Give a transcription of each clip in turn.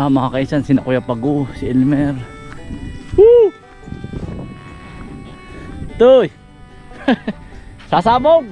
Ah, mga kaisan, sina Kuya Pagu, si Elmer. Woo! Toy! Sasabog!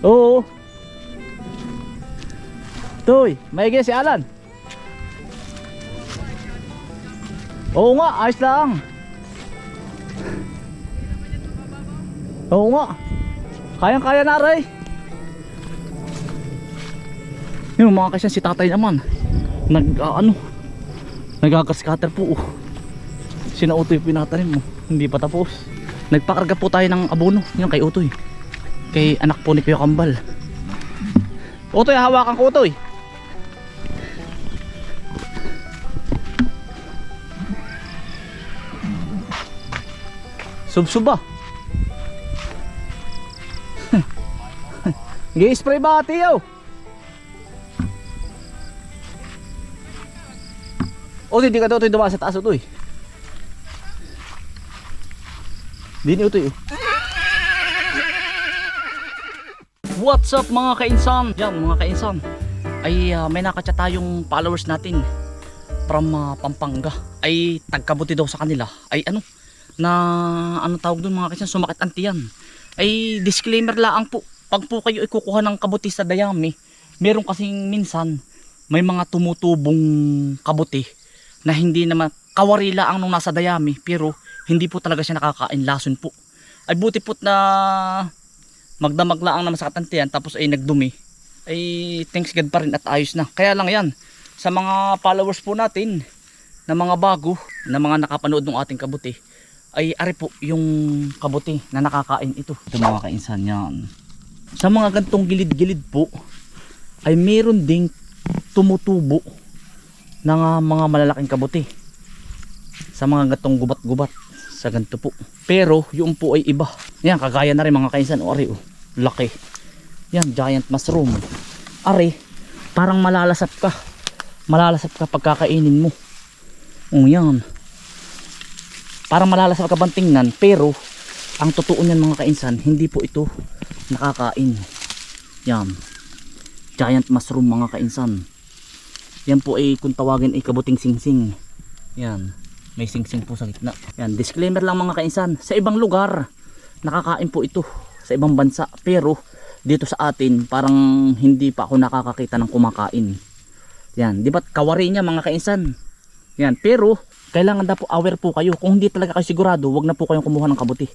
Oo. Toy, maigi si Alan. Oo nga, ayos lang. Oo nga. Kayang-kaya na rin. Yung mga kasyan si tatay naman. Nag, ah, ano, nagkakaskater po. oh. Sinautoy yung pinatanim mo. Hindi pa tapos. Nagpakarga po tayo ng abono. Yan kay Utoy. Kay anak po ni Kuya Kambal. Utoy, hawakan ko Utoy. Subsuba. Gi-spray ba tiyo? O di ka daw ito dumaan sa taas ito eh. Di ni ito eh. What's up mga kainsan? Yan mga kainsan. Ay ah, may nakachat tayong followers natin from ah, Pampanga. Ay tagkabuti daw sa kanila. Ay ano? Na ano tawag doon mga kainsan? Sumakit ang tiyan. Ay disclaimer lang po. Pag po kayo ikukuha ng kabuti sa dayami, meron kasing minsan may mga tumutubong kabuti na hindi naman kawarila ang nung nasa dayami pero hindi po talaga siya nakakain lason po. Ay buti po na magdamag lang naman sa katantiyan tapos ay nagdumi. Ay thanks God pa rin at ayos na. Kaya lang yan sa mga followers po natin na mga bago na mga nakapanood ng ating kabuti ay ari po yung kabuti na nakakain ito. Ito mga kainsan yan. Sa mga gantong gilid-gilid po ay meron ding tumutubo ng ah, mga malalaking kabuti sa mga gantong gubat-gubat sa ganito po. Pero yung po ay iba. Yan kagaya na rin mga kainsan. O ari oh, laki. Yan giant mushroom. Ari parang malalasap ka. Malalasap ka pagkakainin mo. Oh yan. Parang malalasap ka bang tingnan pero ang totoo niyan mga kainsan hindi po ito nakakain. Yan. Giant mushroom mga kainsan yan po ay kung tawagin ay kabuting singsing. Yan. May singsing po sa gitna. Yan disclaimer lang mga kainsan. Sa ibang lugar nakakain po ito sa ibang bansa. Pero dito sa atin parang hindi pa ako nakakakita ng kumakain. Yan di ba't kawari niya mga kainsan? Yan pero kailangan na po aware po kayo. Kung hindi talaga kayo sigurado wag na po kayong kumuha ng kabuti.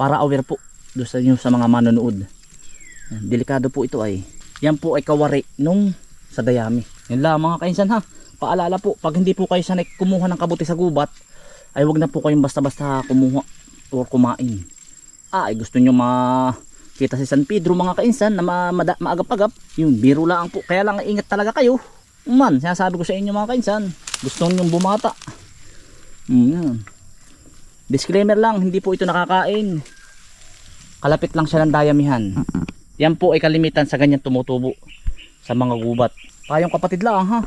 Para aware po doon sa inyo sa mga manonood. Yan, delikado po ito ay. Yan po ay kawari nung sa dayami yan lang mga kainsan ha? Paalala po pag hindi po kayo sanay kumuha ng kabuti sa gubat ay wag na po kayong basta basta kumuha or kumain. Ah ay gusto nyo makita si San Pedro mga kainsan na ma mada- maagap-agap. Yun biro lang po. Kaya lang ingat talaga kayo. Man sinasabi ko sa inyo mga kainsan gusto nyo bumata. Mm, yan. disclaimer lang hindi po ito nakakain. Kalapit lang siya ng dayamihan. Yan po ay kalimitan sa ganyan tumutubo sa mga gubat tayong kapatid lang ha?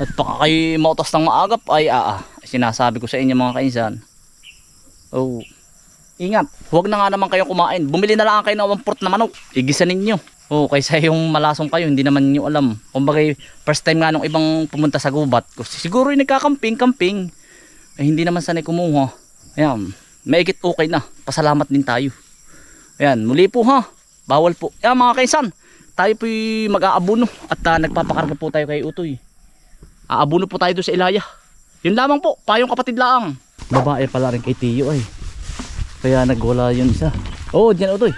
At baka kayo mautas ng maagap. Ay aa sinasabi ko sa inyo mga kainsan. Oh. Ingat. Huwag na nga naman kayong kumain. Bumili na lang kayo ng 1 port na manok. Igisa ninyo. Oh kaysa yung malasong kayo hindi naman nyo alam. Kumbaga first time nga nung ibang pumunta sa gubat siguro yung nagkakamping camping eh, hindi naman sanay kumuha. Ayan. Maigit okay na. Pasalamat din tayo. Ayan. Muli po ha? Bawal po. Ayan mga kaisan tayo po mag-aabuno at ah, nagpapakarga po tayo kay Utoy. Aabuno po tayo doon sa Ilaya. Yun lamang po payong kapatid lang babae pala rin kay Tiyo ay. Kaya nagwala yun isa oo dyan Utoy.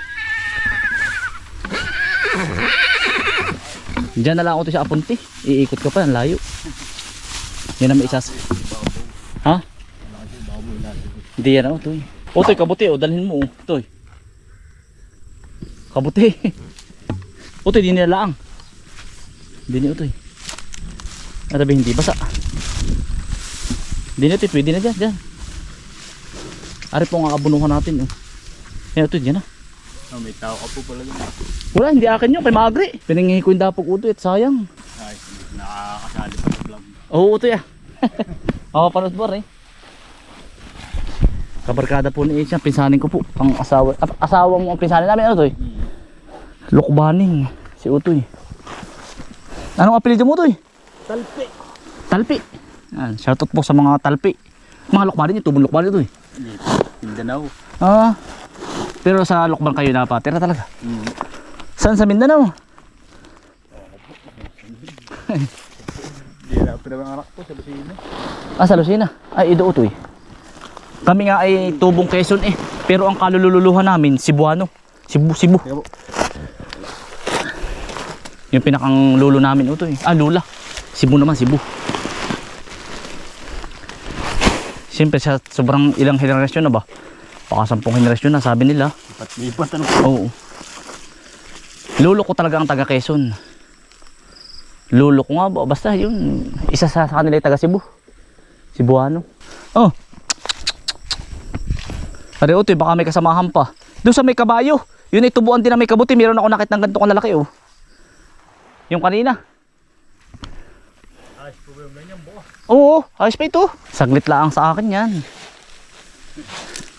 Dyan na lang Utoy sa apunti. Iikot ka pa ang layo. Yan ang isas ha? Hindi yan Utoy. Utoy kabuti o dalhin mo Utoy. Kabuti Utoy di nila lang hindi ni Utoy Arabi hindi basa. Hindi na ito, pwede na dyan, dyan. Ari po ang aabunuhan natin. Oh. Yan ito, dyan na. Oh, may tao ka po pala dun. Wala, hindi akin yun, kay Magri. Piningi ko yung dapog uto, at sayang. Ay, nakakasali pa sa vlog. Oo, uto ya. Ako panood ba rin? Kabarkada po ni Isha, pinsanin ko po. Ang asawa, ah, asawa mo ang pinsanin namin, ano to eh? Lukbaning, si Utoy. Anong apelido mo to eh? Talpi. Talpi. Yan, shoutout po sa mga talpi. Mga lukban din, tubong lukban ito eh. Dito. Mindanao. Ah, pero sa lukban kayo napatira talaga. Hmm. Saan sa Mindanao? Hindi na pinanganak ko sa Lucina. Ah, sa Lucena. Ay, ido eh. Kami nga ay tubong Quezon eh. Pero ang kalululuhan namin, Cebuano. Cebu, Cebu. Yung pinakang lulo namin ito eh. Ah, lula. Cebu naman, Cebu. Siyempre sa sobrang ilang henerasyon na ba? Baka sampung henerasyon na sabi nila. Lipat-lipat ano. Oo. Lulo ko talaga ang taga Quezon. Lulo ko nga ba? Basta yun. Isa sa, sa kanila ay taga Cebu. Cebuano. Oh. Pare otoy, baka may kasamahan pa. Doon sa may kabayo. Yun ay tubuan din na may kabuti. Meron ako nakita ng ganito kalalaki oh. Yung kanina. Ayos yung ganyan buka? Oo, ayos pa ito. Saglit lang sa akin yan.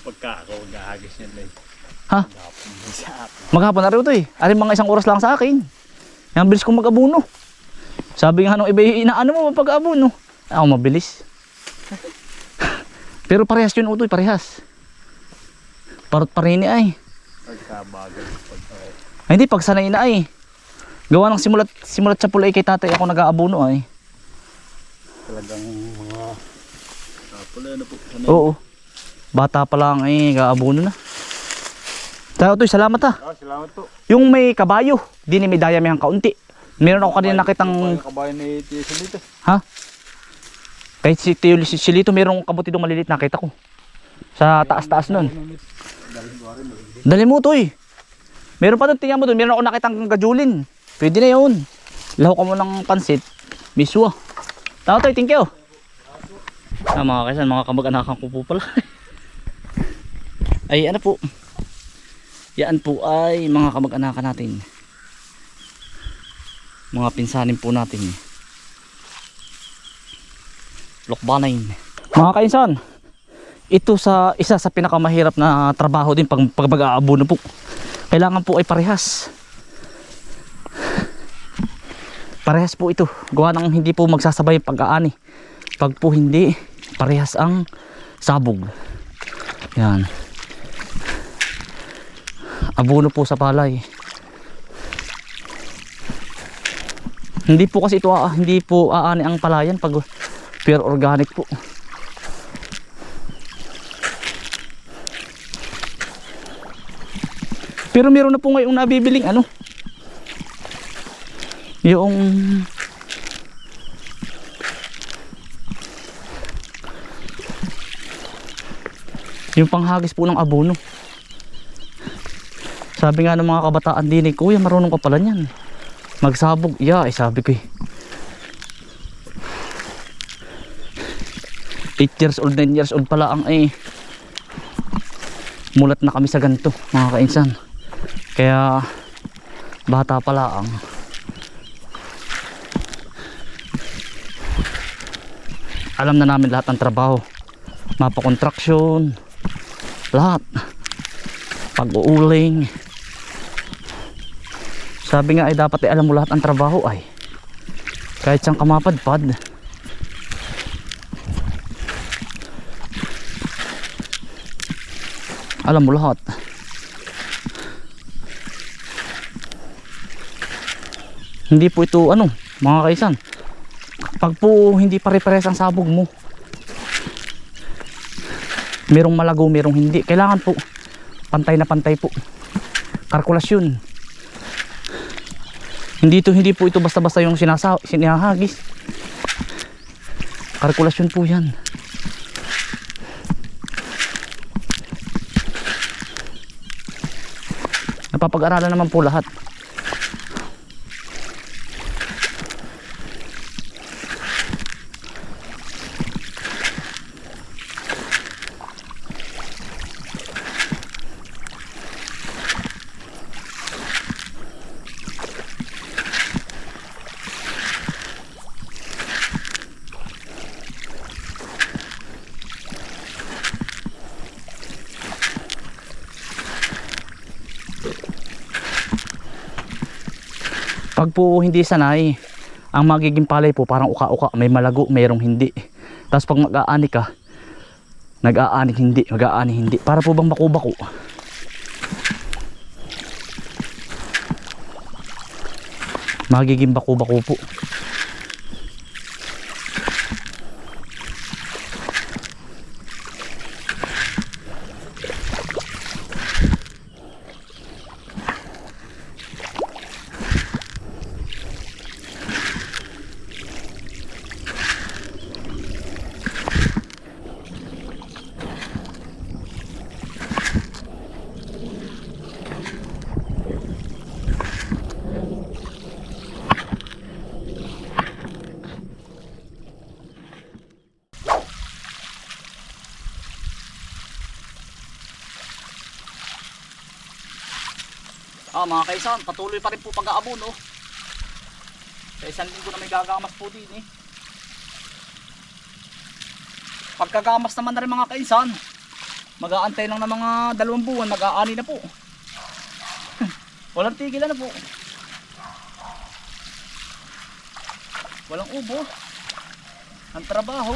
Pagka ako gahagis yan lang. Ha? Maghapon na rin ito eh. Arin mga isang oras lang sa akin. Yan bilis kong mag-abuno. Sabi nga nung iba, inaano mo pag-abuno? Ako mabilis. Pero parehas yun utoy, parehas. Parot parini ay. Pagka bagal. Pagka ay. Hindi, pag sanay na ay. Gawa ng simulat, simulat sa pulay kay tatay ako nag-aabuno ay. talagang mga... Tapos na po. Ano Oo. Bata pa lang ay nag-aabuno na. Tayo utoy, salamat ha. Ah, salamat po. Yung may kabayo, di ni may daya may kaunti. Meron ako kanina nakitang Yung kabayan ni Tia Salita. Ha? Kahit si Tio si Silito, merong kabuti doon malilit nakita ko. Sa taas-taas nun. Dali mo to eh. Meron pa doon, tingnan mo doon. Meron ako nakitang gajulin. Pwede na yun. Laho ka mo ng pansit. Miswa. Tao to, thank you. Ah, mga kaisan, mga kamag-anakan ko po pala. ay, ano po. Yan po ay mga kamag-anakan natin. Mga pinsanin po natin. Lokbanain. Mga kainsan, ito sa isa sa pinakamahirap na trabaho din pag, pag mag-aabono po. Kailangan po ay parehas. Parehas po ito. Gawa ng hindi po magsasabay yung pag-aani. Pag po hindi, parehas ang sabog. Yan. Abono po sa palay. Hindi po kasi ito ah, hindi po aani ang palayan pag pure organic po. Pero meron na po ngayong nabibiling ano. Yung yung panghagis po ng abono. Sabi nga ng mga kabataan din eh, Kuya marunong ka pala niyan. Magsabog. Yeah, eh, sabi ko eh. 8 years old, 9 years old pala ang eh. Mulat na kami sa ganito, mga kainsan. Kaya bata pala ang alam na namin lahat ng trabaho. Mapa-contraction lahat. Pag-uuling. Sabi nga ay dapat ay alam mo lahat ang trabaho ay. Kahit siyang kamapadpad. Alam mo lahat. Hindi po ito ano mga kaisan pag po hindi pare-pares ang sabog mo merong malago merong hindi. Kailangan po pantay na pantay po. Kalkulasyon hindi to hindi po ito basta-basta yung sinasa sinahagis. Kalkulasyon po yan. Napapag-aralan naman po lahat pag po hindi sanay ang magiging palay po parang uka-uka, may malago, mayroong hindi. Tapos pag mag-aani ka, nag-aani hindi, mag-aani hindi. Para po bang bako-bako. Magiging bako-bako po. Ah, mga kaisan, patuloy pa rin po pag-aabon, oh. Sa isang linggo na may gagamas po din, eh. Pagkagamas naman na rin mga kaisan, mag-aantay lang ng mga dalawang buwan, mag-aani na po. Walang tigilan na po. Walang ubo. Ang trabaho.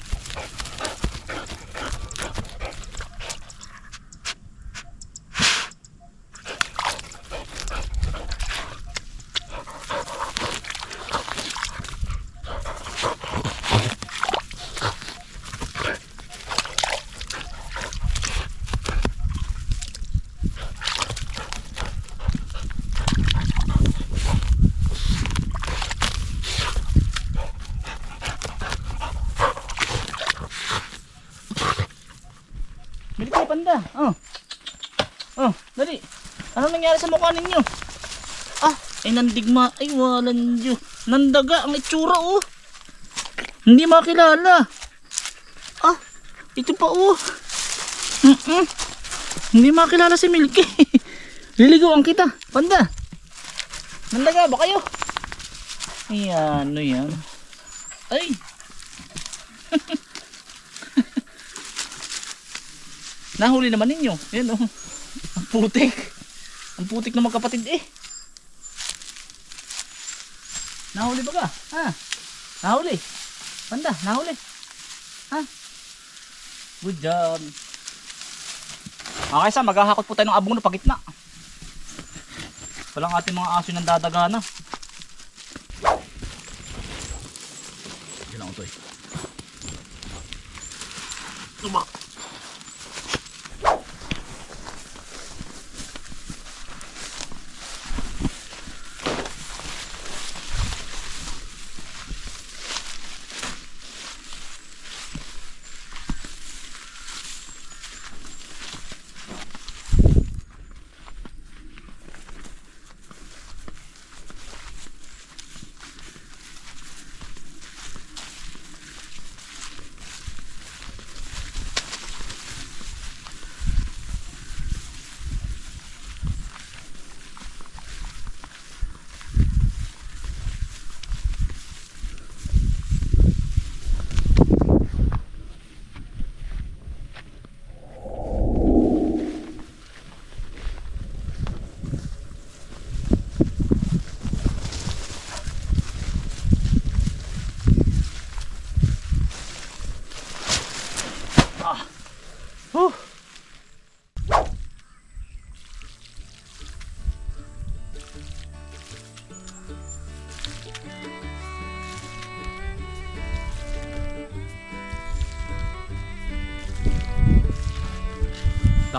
Oh. Oh, dali. Ano nangyari sa mukha ninyo? Ah, ay nandigma. Ay, walang Diyo. Nandaga ang itsura, oh. Hindi makilala. Ah, ito pa, oh. Mm-mm. Hindi makilala si Milky. Liligawan kita. Panda. Nandaga ba kayo? Ayan, ano yan? Ay. Nahuli naman ninyo. Yan oh. Ang putik. Ang putik ng magkapatid eh. Nahuli ba ka? Ha? Nahuli. Panda, nahuli. Ha? Good job. Okay sa, maghahakot po tayo ng abong na pagitna. Walang ating mga aso ng dadagana.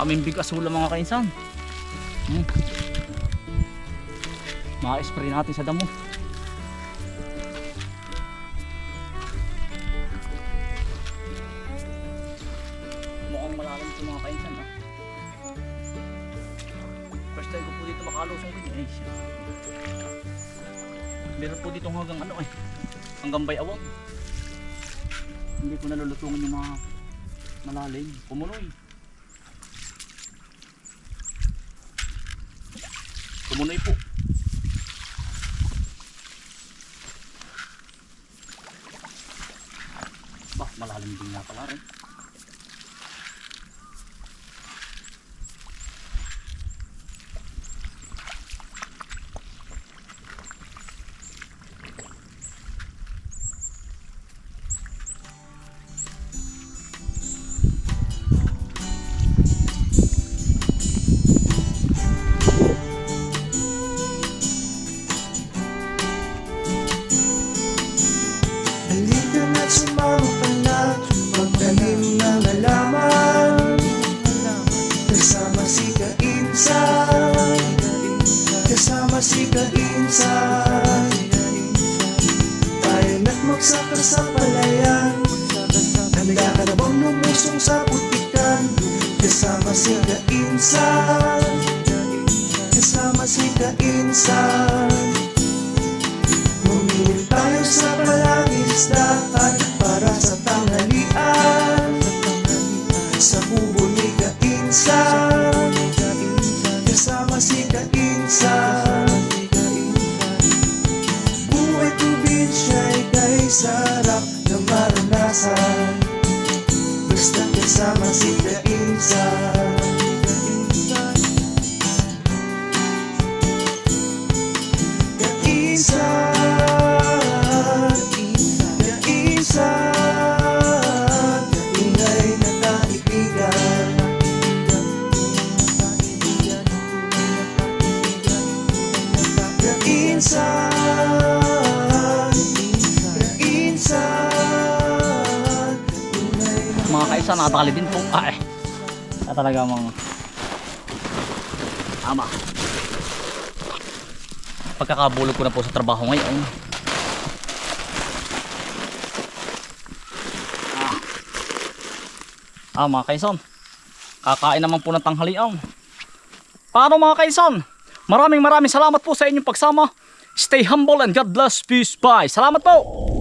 Daming big asula mga kainsan. Hmm. Ma-spray natin sa damo. Mukhang malalim ito mga kainsan ha. First time ko po dito makalusong din eh. Meron po dito hanggang ano eh. Hanggang bayawang. Hindi ko nalulutungan yung mga malalim. Kumunoy. Kumunoy po. Bah, malalim din nga pala rin. Halika Kainsan Kasama si Kainsan. Mamili tayo sa palangisdaan Para sa tanghalian. Sa kubo ni Kainsan Mga kaisa, nakatali din po. Ay, na talaga mga ama. Pagkakabulog ko na po sa trabaho ngayon. Ah, ah mga kaison. Kakain naman po ng tanghalian. Paano mga kaison? Maraming maraming salamat po sa inyong pagsama. Stay humble and God bless. Peace. Bye. Salamat po.